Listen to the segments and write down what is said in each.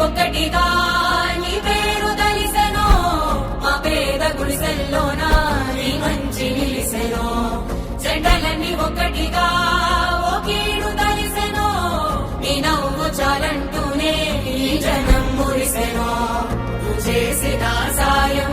ఒక్కటిగా నీ పేరు తలిసెనో మా పేద గుడిసెల్లోన నీ మంచి నిలిసెనో. జెండలన్నీ ఒక్కటిగా ఓ కీడు తలిసెనో నీ నవ్వు చాలంటూనే ఈ జనం మురిసెనో. నువ్వు చేసిన సాయం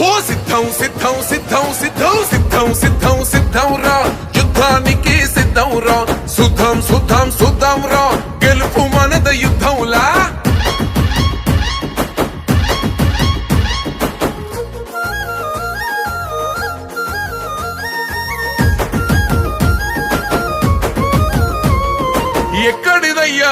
ఓ సిద్ధం సిద్ధం సిద్ధం సిద్ధం సిద్ధం సిద్ధం సిద్ధం రా. యుద్ధానికి సిద్ధం రా. శుద్ధం శుద్ధం శుద్ధం రా.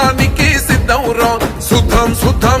యుద్ధానికి సిద్ధం రా. శుద్ధం శుద్ధం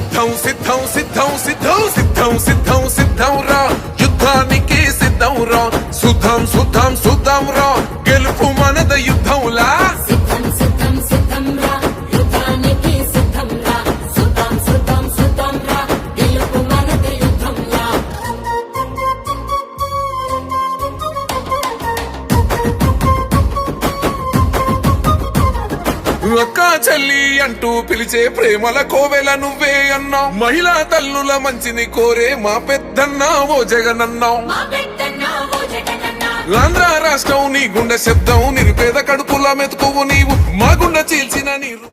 సిద్ధం సిద్ధం సిద్ధం సిద్ధం సిద్ధం సిద్ధం సిద్ధం రా యుద్ధానికి సిద్ధం రా సుధం సుధం సుధం అక్క చెల్లి అంటూ పిలిచే ప్రేమల కోవెల నువ్వే అన్నావు. మహిళా తల్లుల మంచిని కోరే మా పెద్దన్న ఓ జగనన్నావు. ఆంధ్ర రాష్ట్రం నీ గుండె శబ్దం నిరుపేద కడుపుల మెతుకువు నీవు. మా గుండె చీల్చిన నీరు